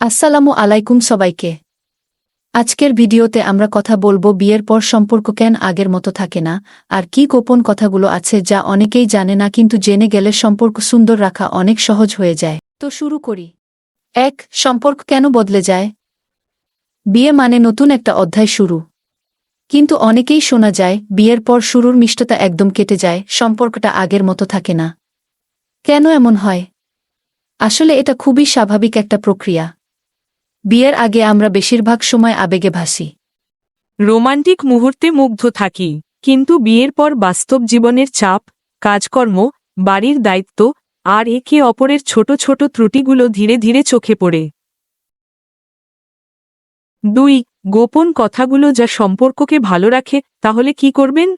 আসসালামু আলাইকুম সবাইকে। আজকের ভিডিওতে আমরা কথা বলব বিয়ের পর সম্পর্ক কেন আগের মতো থাকে না, আর কি গোপন কথাগুলো আছে যা অনেকেই জানে না কিন্তু জেনে গেলে সম্পর্ক সুন্দর রাখা অনেক সহজ হয়ে যায়। তো শুরু করি। এক, সম্পর্ক কেন বদলে যায়? বিয়ে মানে নতুন একটা অধ্যায় শুরু। কিন্তু অনেকেই শোনা যায়, বিয়ের পর শুরুর মিষ্টতা একদম কেটে যায়, সম্পর্কটা আগের মতো থাকে না। কেন এমন হয়? আসলে এটা খুবই স্বাভাবিক একটা প্রক্রিয়া। বিয়ের আগে আমরা বেশিরভাগ সময় আবেগে ভাসি। রোমান্টিক মুহূর্তে মুগ্ধ থাকি, কিন্তু বিয়ের পর বাস্তব জীবনের চাপ, কাজকর্ম, বাড়ির দায়িত্ব আর একে অপরের ছোট ছোট ত্রুটিগুলো ধীরে ধীরে চোখে পড়ে। দুই, গোপন কথাগুলো যা সম্পর্ককে ভালো রাখে, তাহলে কি করবেন?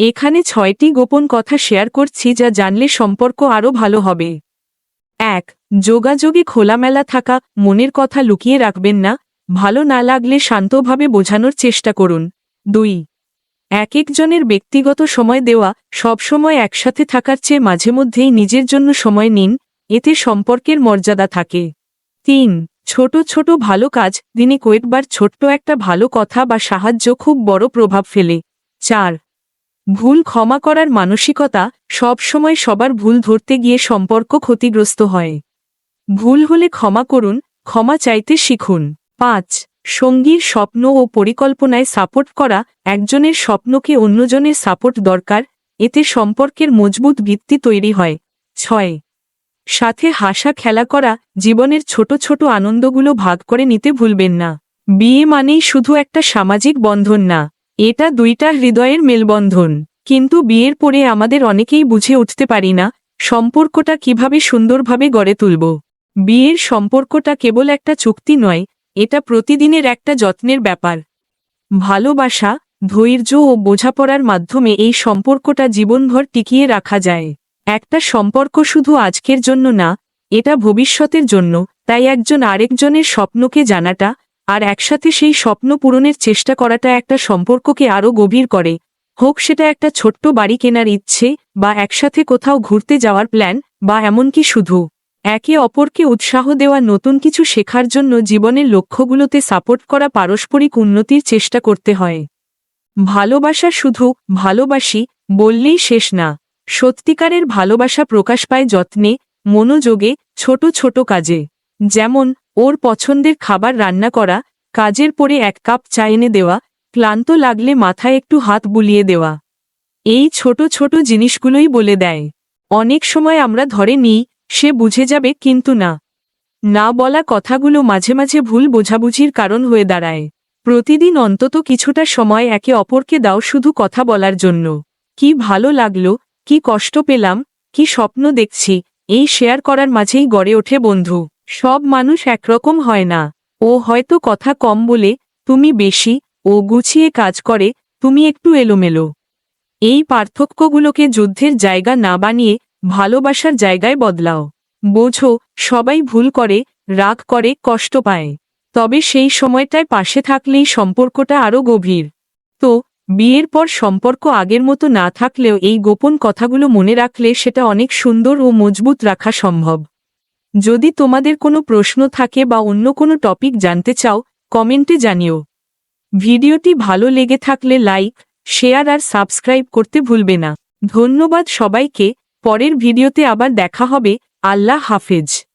এখানে ছয়টি গোপন কথা শেয়ার করছি যা জানলে সম্পর্ক আরও ভালো হবে। এক, যোগাযোগে খোলামেলা থাকা, মনের কথা লুকিয়ে রাখবেন না, ভালো না লাগলে শান্তভাবে বোঝানোর চেষ্টা করুন। দুই, এক একজনের ব্যক্তিগত সময় দেওয়া সবসময় একসাথে থাকার চেয়ে মাঝে মধ্যেই নিজের জন্য সময় নিন, এতে সম্পর্কের মর্যাদা থাকে। তিন, ছোট ছোট ভালো কাজ, দিনে কয়েকবার ছোট্ট একটা ভালো কথা বা সাহায্য খুব বড় প্রভাব ফেলে। চার ভুল ক্ষমা করার মানসিকতা সবসময় সবার ভুল ধরতে গিয়ে সম্পর্ক ক্ষতিগ্রস্ত হয়। ভুল হলে ক্ষমা করুন, ক্ষমা চাইতে শিখুন। পাঁচ, সঙ্গীর স্বপ্ন ও পরিকল্পনায় সাপোর্ট করা একজনের স্বপ্নকে অন্যজনের সাপোর্ট দরকার, এতে সম্পর্কের মজবুত ভিত্তি তৈরি হয়। ছয়, সাথে হাসা খেলা করা জীবনের ছোট ছোট আনন্দগুলো ভাগ করে নিতে ভুলবেন না। বিয়ে মানেই শুধু একটা সামাজিক বন্ধন না। এটা দুইটা হৃদয়ের মেলবন্ধন। কিন্তু বিয়ের পরে আমাদের অনেকেই বুঝে উঠতে পারি না, সম্পর্কটা কীভাবে সুন্দরভাবে গড়ে তুলব। বিয়ের সম্পর্কটা কেবল একটা চুক্তি নয়, এটা প্রতিদিনের একটা যত্নের ব্যাপার। ভালোবাসা, ধৈর্য ও বোঝাপড়ার মাধ্যমে এই সম্পর্কটা জীবনভর টিকিয়ে রাখা যায়। একটা সম্পর্ক শুধু আজকের জন্য না, এটা ভবিষ্যতের জন্য, তাই একজন আরেকজনের স্বপ্নকে জানাটা আর একসাথে সেই স্বপ্ন পূরণের চেষ্টা করাটা একটা সম্পর্ককে আরও গভীর করে। হোক সেটা একটা ছোট্ট বাড়ি কেনার ইচ্ছে, বা একসাথে কোথাও ঘুরতে যাওয়ার প্ল্যান, বা এমনকি শুধু একে অপরকে উৎসাহ দেওয়া নতুন কিছু শেখার জন্য জীবনের লক্ষ্যগুলোতে সাপোর্ট করা পারস্পরিক উন্নতির চেষ্টা করতে হয়। ভালোবাসা শুধু ভালোবাসি বললেই শেষ না। সত্যিকারের ভালোবাসা প্রকাশ পায় যত্নে, মনোযোগে, ছোট ছোট কাজে। যেমন, ওর পছন্দের খাবার রান্না করা, কাজের পরে এক কাপ চা এনে দেওয়া, ক্লান্ত লাগলে মাথায় একটু হাত বুলিয়ে দেওয়া। এই ছোট ছোট জিনিসগুলোই বলে দেয়। অনেক সময় আমরা ধরে নিই, সে বুঝে যাবে কিন্তু না। না বলা কথাগুলো মাঝে মাঝে ভুল বোঝাবুঝির কারণ হয়ে দাঁড়ায়। প্রতিদিন অন্তত কিছুটা সময় একে অপরকে দাও শুধু কথা বলার জন্য। কি ভালো লাগল, কি কষ্ট পেলাম, কি স্বপ্ন দেখছি, এই শেয়ার করার মাঝেই গড়ে ওঠে বন্ধু। সব মানুষ একরকম হয় না। ও হয়তো কথা কম বলে, তুমি বেশি, ও গুছিয়ে কাজ করে, তুমি একটু এলোমেলো। এই পার্থক্যগুলোকে যুদ্ধের জায়গা না বানিয়ে ভালোবাসার জায়গায় বদলাও। বোঝো, সবাই ভুল করে, রাগ করে, কষ্ট পায়। তবে সেই সময়টায় পাশে থাকলেই সম্পর্কটা আরও গভীর। তো, বিয়ের পর সম্পর্ক আগের মতো না থাকলেও এই গোপন কথাগুলো মনে রাখলে সেটা অনেক সুন্দর ও মজবুত রাখা সম্ভব। যদি তোমাদের কোনো প্রশ্ন থাকে বা অন্য কোনো টপিক জানতে চাও, কমেন্টে জানিও। ভিডিওটি ভালো লেগে থাকলে লাইক, শেয়ার আর সাবস্ক্রাইব করতে ভুলবে না। ধন্যবাদ সবাইকে, পরের ভিডিওতে আবার দেখা হবে। আল্লাহ হাফেজ।